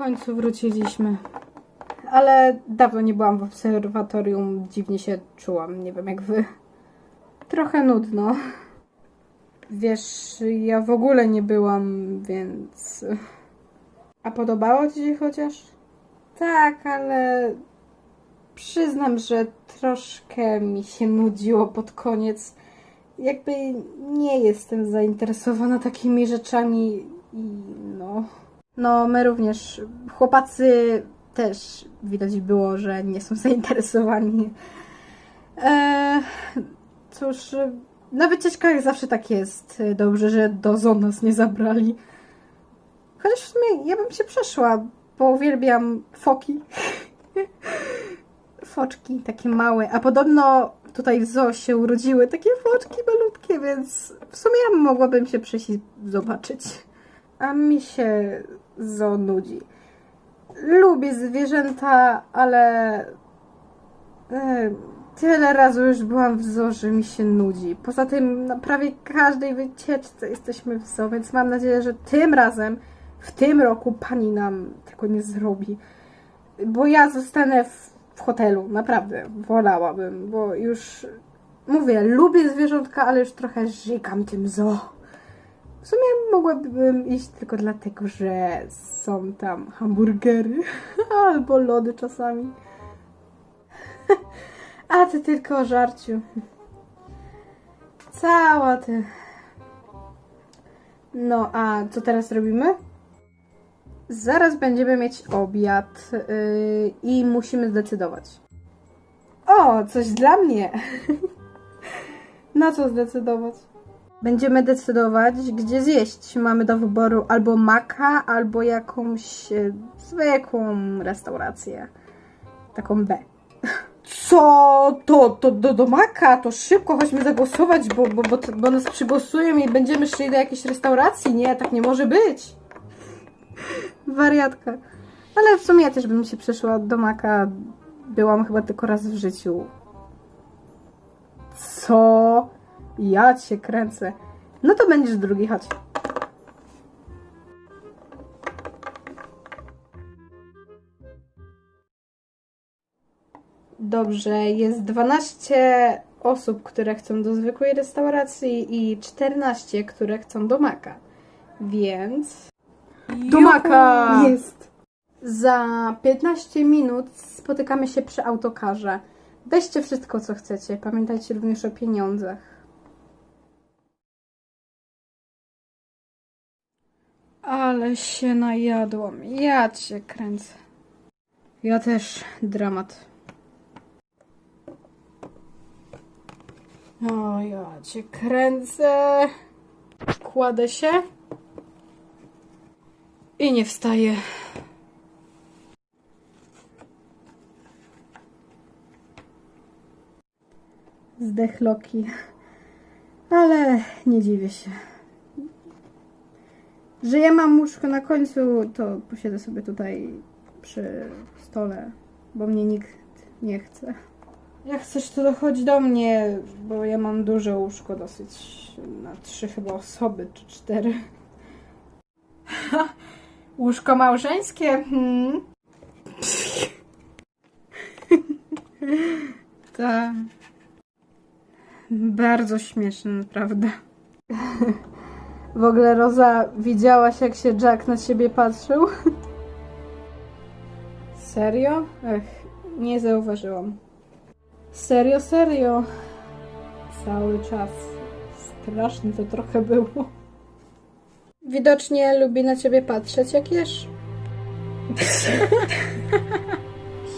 końcu wróciliśmy. Ale dawno nie byłam w obserwatorium, dziwnie się czułam, nie wiem jak wy. Trochę nudno. Wiesz, ja w ogóle nie byłam, więc. A podobało ci się chociaż? Tak, ale przyznam, że troszkę mi się nudziło pod koniec. Jakby nie jestem zainteresowana takimi rzeczami i no. No, my również. Chłopacy też widać było, że nie są zainteresowani. Eee, cóż, na wycieczkach zawsze tak jest. Dobrze, że do zon nas nie zabrali. Chociaż w sumie ja bym się przeszła, bo uwielbiam foki. Foczki, takie małe. A podobno tutaj w zoo się urodziły takie foczki malutkie, więc w sumie ja mogłabym się przyjść zobaczyć. A mi się zoo nudzi. Lubię zwierzęta, ale e, tyle razy już byłam w zoo, że mi się nudzi. Poza tym na prawie każdej wycieczce jesteśmy w zoo, więc mam nadzieję, że tym razem, w tym roku pani nam tego nie zrobi. Bo ja zostanę w, w hotelu, naprawdę, wolałabym, bo już mówię, lubię zwierzątka, ale już trochę żygam tym zoo. W sumie mogłabym iść tylko dlatego, że są tam hamburgery albo lody czasami. A ty tylko o żarciu. Cała ty. No, a co teraz robimy? Zaraz będziemy mieć obiad yy, i musimy zdecydować. O, coś dla mnie. Na co zdecydować? Będziemy decydować, gdzie zjeść. Mamy do wyboru albo maka, albo jakąś e, zwykłą restaurację. Taką B. Co? To, to do, do maka? To szybko, chodźmy zagłosować, bo, bo, bo, bo nas przygłosują i będziemy szli do jakiejś restauracji. Nie, tak nie może być. Wariatka. Ale w sumie ja też bym się przeszła do maka. Byłam chyba tylko raz w życiu. Co? Ja cię kręcę. No to będziesz drugi, chodź. Dobrze, jest 12 osób, które chcą do zwykłej restauracji i 14, które chcą do maka. Więc. Do maka! Jest! Za 15 minut spotykamy się przy autokarze. Weźcie wszystko, co chcecie. Pamiętajcie również o pieniądzach. Ale się najadłam. Ja cię kręcę. Ja też dramat. O, ja cię kręcę. Kładę się. I nie wstaję. Zdechloki. Ale nie dziwię się. Że ja mam łóżko na końcu, to posiedzę sobie tutaj przy stole, bo mnie nikt nie chce. Jak chcesz, to dochodź do mnie, bo ja mam duże łóżko dosyć na trzy chyba osoby, czy cztery. łóżko małżeńskie? Hmm. Bardzo śmieszne, naprawdę. W ogóle Roza, widziałaś jak się Jack na ciebie patrzył? Serio? Ech, nie zauważyłam. Serio, serio. Cały czas. Strasznie to trochę było. Widocznie lubi na ciebie patrzeć jak jesz.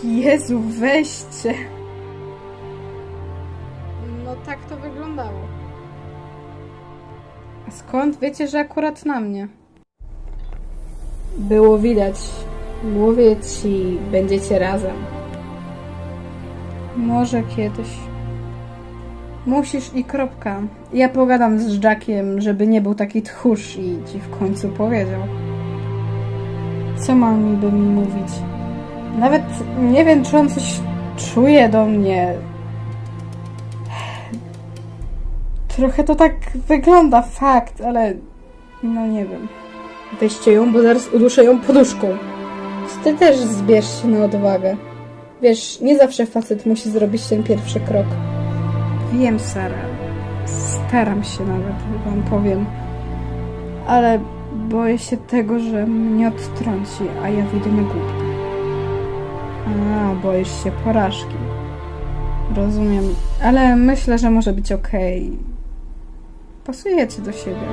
Jezu, weźcie. No tak to wyglądało. Skąd wiecie, że akurat na mnie? Było widać. Mówię ci, będziecie razem. Może kiedyś. Musisz i kropka. Ja pogadam z Jackiem, żeby nie był taki tchórz i ci w końcu powiedział. Co mam niby mi mówić? Nawet nie wiem, czy on coś czuje do mnie. Trochę to tak wygląda, fakt, ale no nie wiem. Weźcie ją, bo zaraz uduszę ją poduszką. ty też zbierz się na odwagę. Wiesz, nie zawsze facet musi zrobić ten pierwszy krok. Wiem, Sara. Staram się nawet, wam powiem. Ale boję się tego, że mnie odtrąci, a ja wyjdę na głupkę. A, boisz się porażki. Rozumiem, ale myślę, że może być okej. Pasujecie do siebie.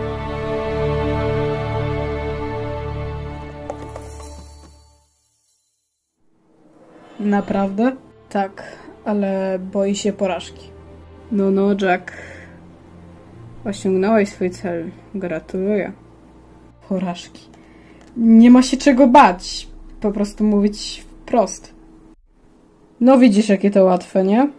Naprawdę? Tak, ale boi się porażki. No, no, Jack. Osiągnąłeś swój cel. Gratuluję. Porażki. Nie ma się czego bać. Po prostu mówić wprost. No widzisz, jakie to łatwe, nie?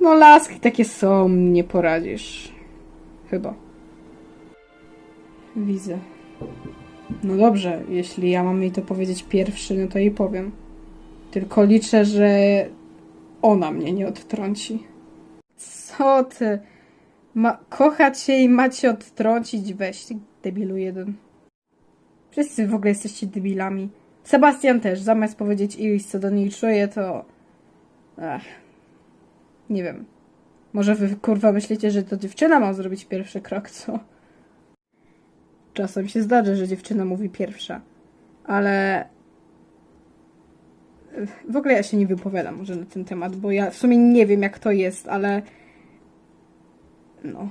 No laski takie są, nie poradzisz. Chyba. Widzę. No dobrze, jeśli ja mam jej to powiedzieć pierwszy, no to jej powiem. Tylko liczę, że ona mnie nie odtrąci. Co ty? Ma kochać się i macie odtrącić? Weź, debilu jeden. Wszyscy w ogóle jesteście debilami. Sebastian też, zamiast powiedzieć Iris, co do niej czuje, to... Ach. Nie wiem. Może wy, kurwa, myślicie, że to dziewczyna ma zrobić pierwszy krok, co? Czasem się zdarza, że dziewczyna mówi pierwsza. Ale... W ogóle ja się nie wypowiadam może na ten temat, bo ja w sumie nie wiem, jak to jest, ale... No...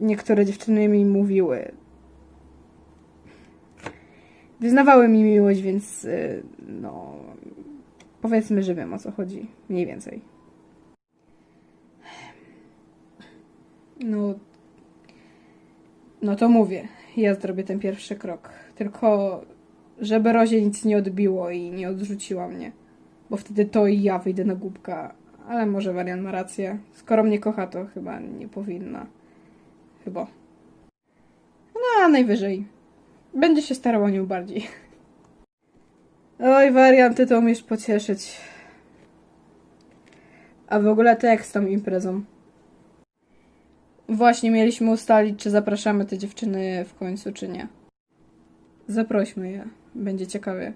Niektóre dziewczyny mi mówiły. Wyznawały mi miłość, więc... y, No... Powiedzmy, że wiem o co chodzi. Mniej więcej. No, no to mówię, ja zrobię ten pierwszy krok. Tylko, żeby Rozie nic nie odbiło i nie odrzuciła mnie. Bo wtedy to i ja wyjdę na głupka. Ale może Marian ma rację. Skoro mnie kocha, to chyba nie powinna. Chyba. No, a najwyżej. Będzie się starał o nią bardziej. Oj, Warian, ty to umiesz pocieszyć. A w ogóle to jak z tą imprezą? Właśnie mieliśmy ustalić, czy zapraszamy te dziewczyny w końcu, czy nie. Zaprośmy je. Będzie ciekawie.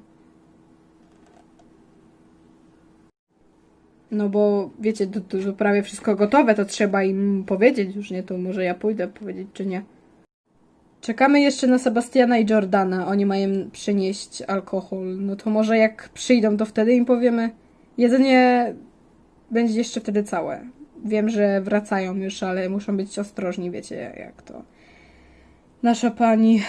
No bo wiecie, tu, tu prawie wszystko gotowe, to trzeba im powiedzieć już, nie? To może ja pójdę powiedzieć, czy nie. Czekamy jeszcze na Sebastiana i Jordana. Oni mają przynieść alkohol. No to może jak przyjdą, to wtedy im powiemy. Jedzenie będzie jeszcze wtedy całe. Wiem, że wracają już, ale muszą być ostrożni, wiecie jak to. Nasza pani.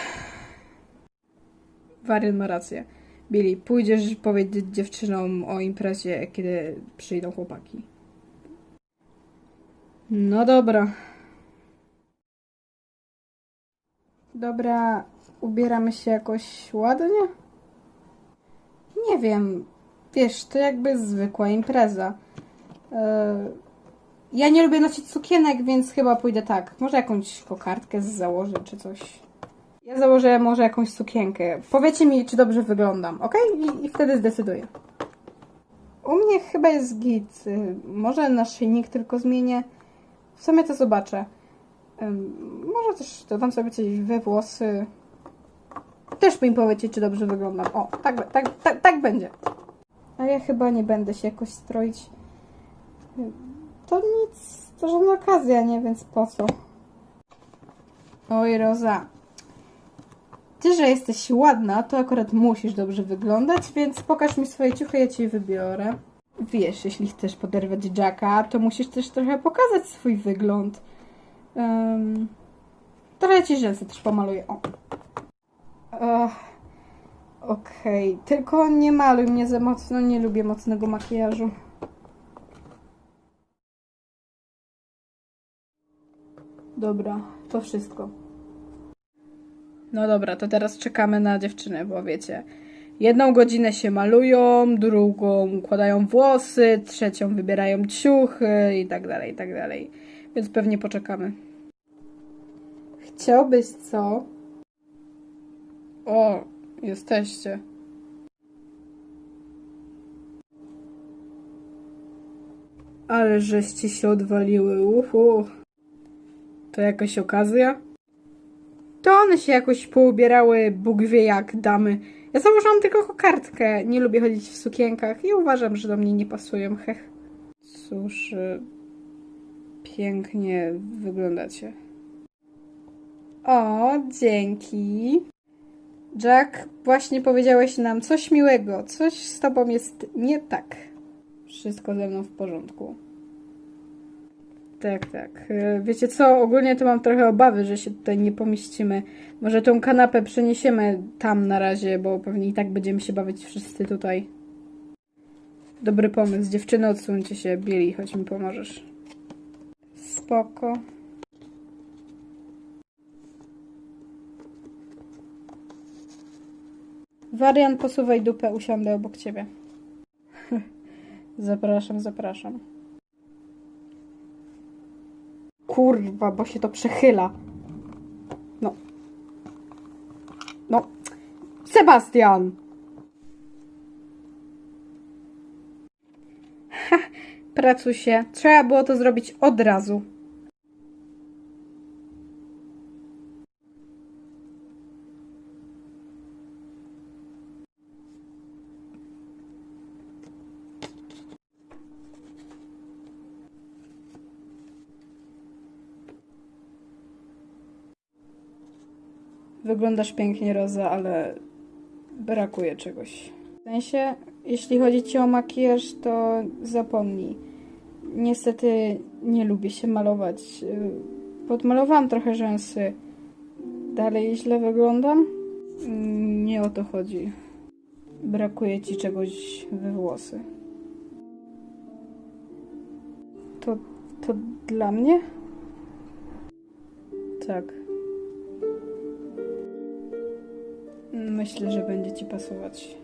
Warian ma rację. Billy, pójdziesz powiedzieć dziewczynom o imprezie, kiedy przyjdą chłopaki. No dobra. Dobra, ubieramy się jakoś ładnie? Nie wiem. Wiesz, to jakby zwykła impreza. E, Ja nie lubię nosić sukienek, więc chyba pójdę tak. Może jakąś kokardkę założę czy coś. Ja założę może jakąś sukienkę. Powiecie mi, czy dobrze wyglądam, ok? I, I wtedy zdecyduję. U mnie chyba jest git. Y, Może naszyjnik tylko zmienię. W sumie to zobaczę. Może też dodam sobie coś we włosy. Też mi powiecie, czy dobrze wyglądam. O, tak, tak, tak, tak będzie. A ja chyba nie będę się jakoś stroić. To nic, to żadna okazja, nie? Więc po co? Oj, Roza. Ty, że jesteś ładna, to akurat musisz dobrze wyglądać, więc pokaż mi swoje ciuchy, ja ci je wybiorę. Wiesz, jeśli chcesz poderwać Jacka, to musisz też trochę pokazać swój wygląd. Um, trochę ci rzęsy też pomaluję. O. Okej, tylko nie maluj mnie za mocno, nie lubię mocnego makijażu. Dobra, to wszystko. No dobra, to teraz czekamy na dziewczynę, bo wiecie, jedną godzinę się malują, drugą układają włosy, trzecią wybierają ciuchy i tak dalej, i tak dalej. Więc pewnie poczekamy. Chciałbyś co? O, jesteście. Ale żeście się odwaliły, uhu. To jakaś okazja? To one się jakoś poubierały, Bóg wie jak, damy. Ja założyłam tylko kokardkę. Nie lubię chodzić w sukienkach i uważam, że do mnie nie pasują. Hech. Cóż, y, pięknie wyglądacie. O, dzięki. Jack, właśnie powiedziałeś nam coś miłego. Coś z tobą jest nie tak. Wszystko ze mną w porządku. Tak, tak. E, Wiecie co, ogólnie to mam trochę obawy, że się tutaj nie pomieścimy. Może tą kanapę przeniesiemy tam na razie, bo pewnie i tak będziemy się bawić wszyscy tutaj. Dobry pomysł. Dziewczyny, odsuńcie się. Bieli, chodź mi pomożesz. Spoko. Wariant, posuwaj dupę, usiądę obok ciebie. zapraszam, zapraszam. Kurwa, bo się to przechyla. No. No. Sebastian! Ha, pracuj się. Trzeba było to zrobić od razu. Wyglądasz pięknie, Roza, ale brakuje czegoś. W sensie, jeśli chodzi ci o makijaż, to zapomnij. Niestety nie lubię się malować. Y, Podmalowałam trochę rzęsy. Dalej źle wyglądam? Mm, Nie o to chodzi. Brakuje ci czegoś we włosy. To, to dla mnie? Tak. Myślę, że będzie ci pasować.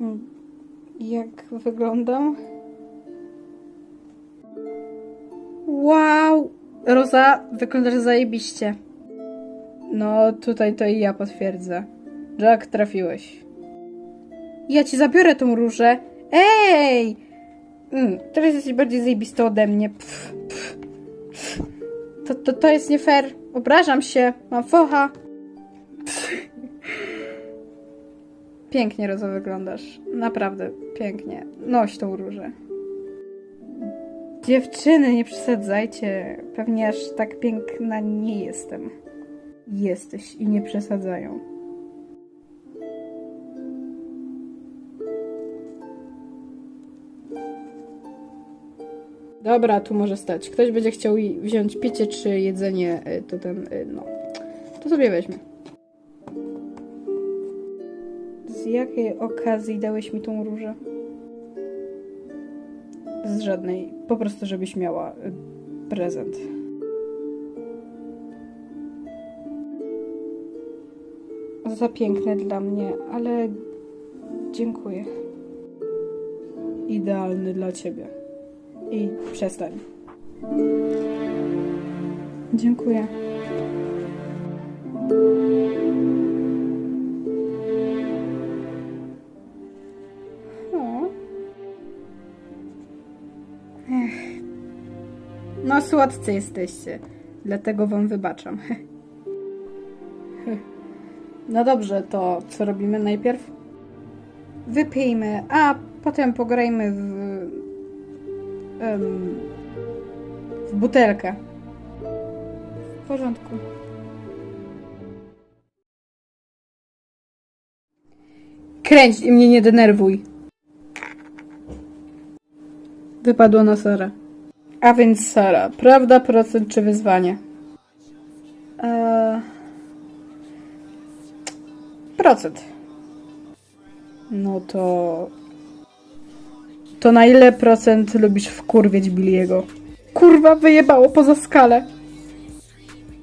Mm, Jak wyglądam? Wow! Roza, wyglądasz zajebiście. No, tutaj to i ja potwierdzę. Jack, trafiłeś. Ja ci zabiorę tą różę. Ej! Mm, teraz jesteś bardziej zajebisty ode mnie. Pff, pff, pff. To, to, to jest nie fair. Obrażam się. Mam focha. Pięknie, Rozo, wyglądasz. Naprawdę, pięknie. Noś tą różę. Dziewczyny, nie przesadzajcie. Pewnie aż tak piękna nie jestem. Jesteś i nie przesadzają. Dobra, tu może stać. Ktoś będzie chciał wziąć picie czy jedzenie, y, to ten, y, no. To sobie weźmie. Z jakiej okazji dałeś mi tą różę? Z żadnej. Po prostu, żebyś miała y, prezent. Za piękne dla mnie, ale dziękuję. Idealny dla ciebie. I przestań. Dziękuję. O. Ech. No, słodcy jesteście. Dlatego wam wybaczam. No dobrze, to co robimy najpierw? Wypijmy, a potem pograjmy w em, w butelkę. W porządku. Kręć i mnie nie denerwuj. Wypadło na Sarę. A więc Sara, prawda, procent czy wyzwanie? Eee... Procent. No to to na ile procent lubisz wkurwieć Billiego? Kurwa, wyjebało poza skalę.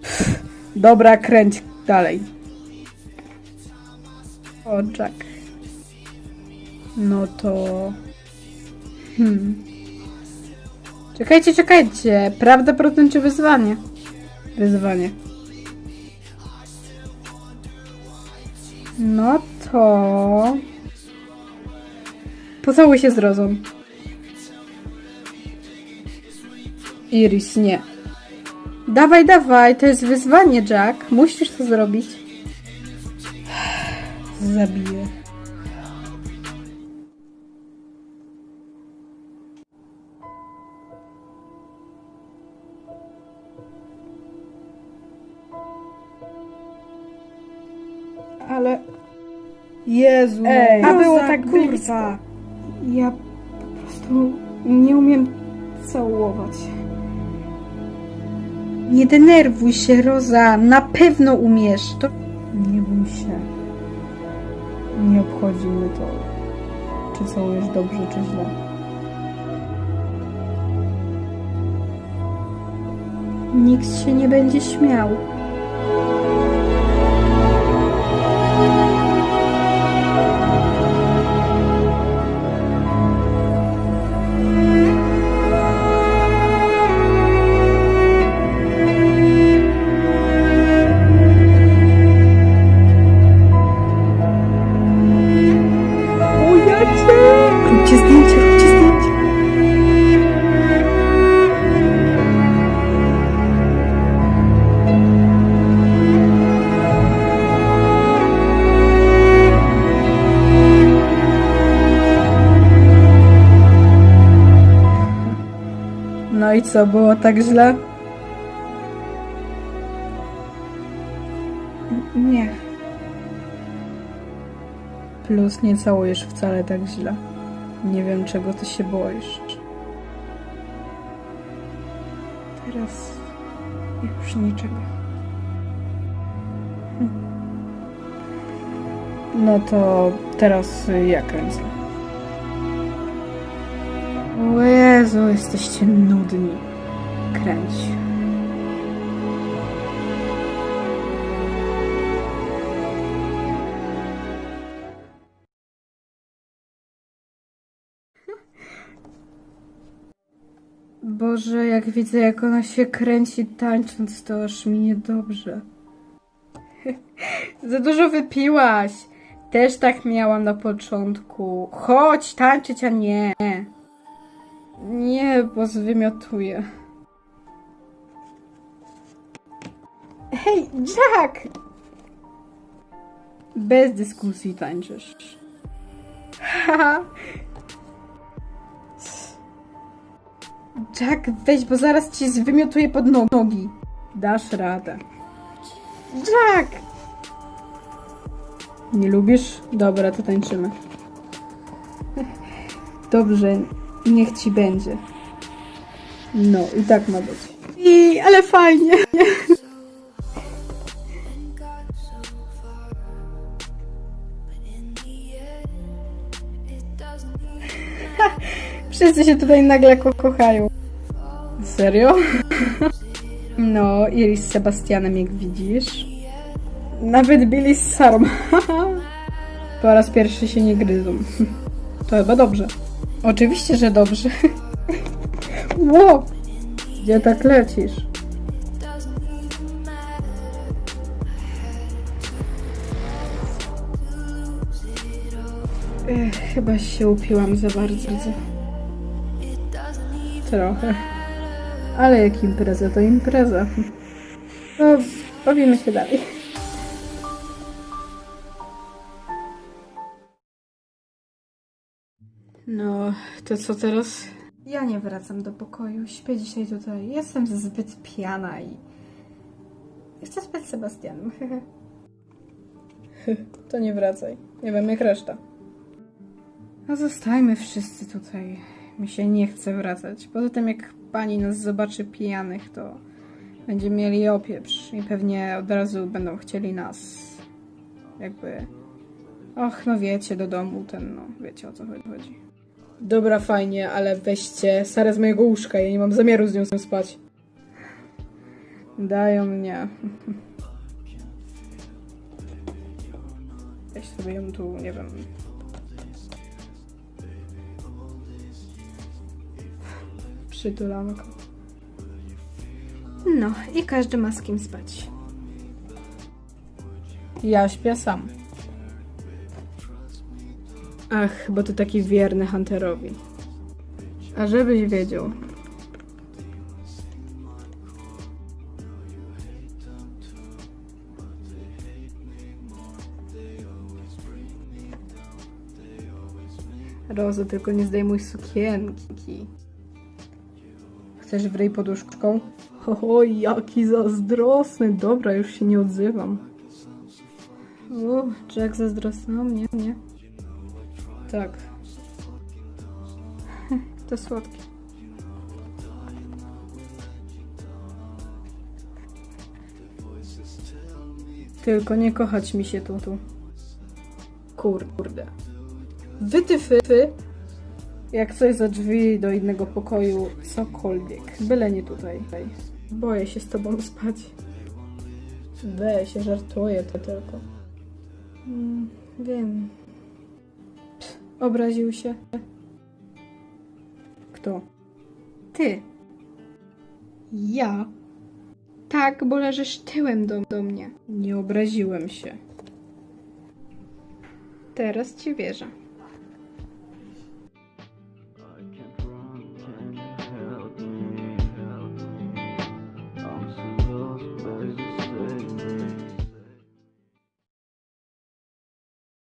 Pff, Dobra, kręć dalej. O, Jack. No to... Hmm. Czekajcie, czekajcie. Prawda, procent wyzwanie? Wyzwanie. No to... Pocałuj się z Rozą. Iris, nie. Dawaj, dawaj, to jest wyzwanie, Jack. Musisz to zrobić. Zabiję. Ale... Jezu, Ej, a było tak kurwa. Ja po prostu nie umiem całować. Nie denerwuj się, Roza. Na pewno umiesz. To... Nie bój się. Nie obchodzi mnie to, czy całujesz dobrze, czy źle. Nikt się nie będzie śmiał. Co, było tak źle? Nie. Plus nie całujesz wcale tak źle. Nie wiem, czego ty się boisz. Teraz już niczego. No to teraz ja kręcę. Jezu, jesteście nudni. Kręć. Boże, jak widzę, jak ona się kręci tańcząc, to aż mi niedobrze. Za dużo wypiłaś. Też tak miałam na początku. Chodź tańczyć, a nie. Nie, bo zwymiotuję. Hej, Jack! Bez dyskusji tańczysz. Haha. Jack, weź, bo zaraz ci zwymiotuję pod no- nogi. Dasz radę. Jack! Nie lubisz? Dobra, to tańczymy. Dobrze, niech ci będzie. No, i tak ma być. I, ale fajnie. Wszyscy się tutaj nagle ko kochają. Serio? No, Iris z Sebastianem, jak widzisz. Nawet Billy z po raz pierwszy się nie gryzą. To chyba dobrze. Oczywiście, że dobrze. Ło! Gdzie tak lecisz? Ech, chyba się upiłam za bardzo. Trochę. Ale jak impreza, to impreza. No, bawimy się dalej. To co teraz? Ja nie wracam do pokoju. Śpię dzisiaj tutaj. Jestem zbyt pijana i... Chcę spać z Sebastianem. to nie wracaj. Nie wiem jak reszta. No zostajmy wszyscy tutaj. Mi się nie chce wracać. Poza tym jak pani nas zobaczy pijanych, to będziemy mieli opieprz i pewnie od razu będą chcieli nas jakby... Och, no wiecie, do domu ten, no wiecie o co chodzi. Dobra, fajnie, ale weźcie Sarę z mojego łóżka, ja nie mam zamiaru z nią spać. Dają mnie. Weź sobie ją tu, nie wiem, przytulanko. No, i każdy ma z kim spać. Ja śpię sam. Ach, bo ty taki wierny Hunterowi. A żebyś wiedział. Rozo, tylko nie zdejmuj sukienki. Chcesz w poduszką? O, jaki zazdrosny. Dobra, już się nie odzywam. Uff, Jack zazdrosny o mnie, nie? Tak. To słodkie. Tylko nie kochać mi się tu, tu. Kurde. Wytyfy. Jak coś za drzwi do innego pokoju, cokolwiek. Byle nie tutaj. Boję się z tobą spać. Weź, się żartuję to tylko. Mm, wiem. Obraził się. Kto? Ty. Ja? Tak, bo leżysz tyłem do, do mnie. Nie obraziłem się. Teraz ci wierzę.